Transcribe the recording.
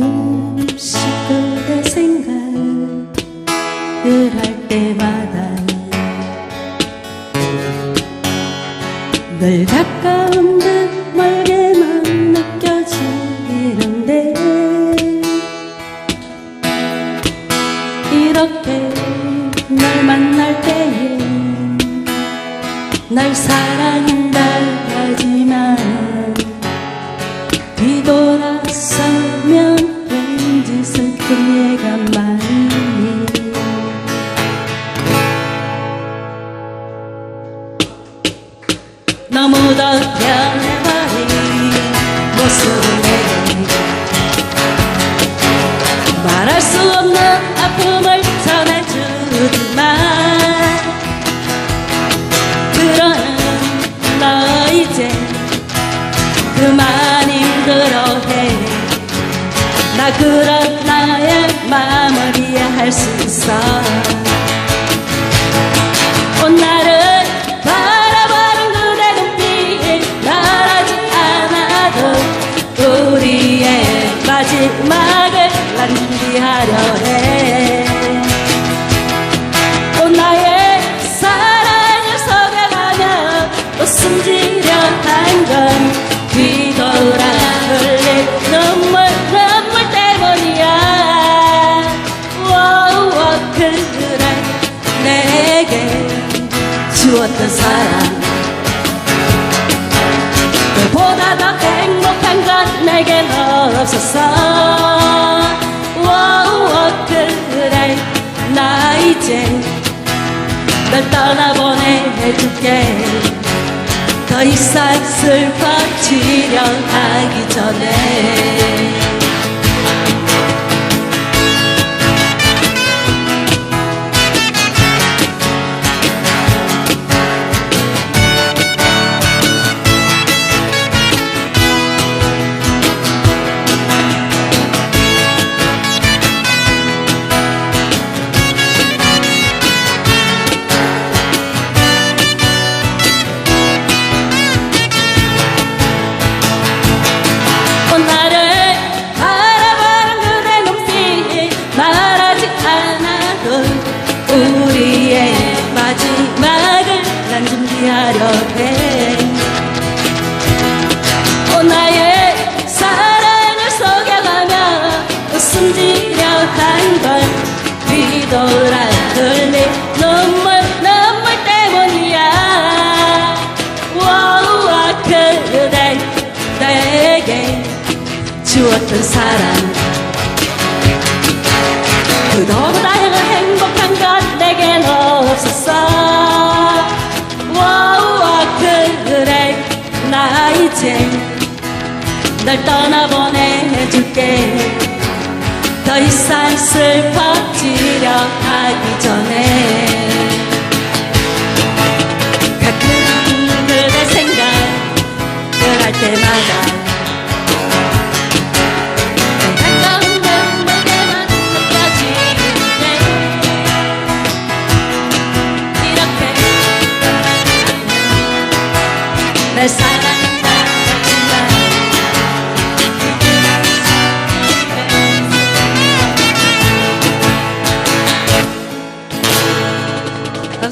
가끔씩 그대 생각을 할 때마다 늘 가까운 듯 멀게만 느껴지는데 이렇게 널 만날 때에 날 사랑한다 하지만 뒤돌아서면 슬픈 예감만이 너무도 변해 나 그런 나의 마음을 이해할 수 있어. 온나를 바라보는 그대 눈빛 말하지 않아도 우리의 마지막을 난 준비하려 해 사랑 그보다 더 행복한 건 내겐 없었어. 워워 그래. 나 이제 널 떠나보내줄게. 더 이상 슬퍼지려 하기 전에 주었던 사랑. 그동안 행복한 건 내겐 없었어. 와우와 그래. 나 이제 널 떠나보내 መሳቅ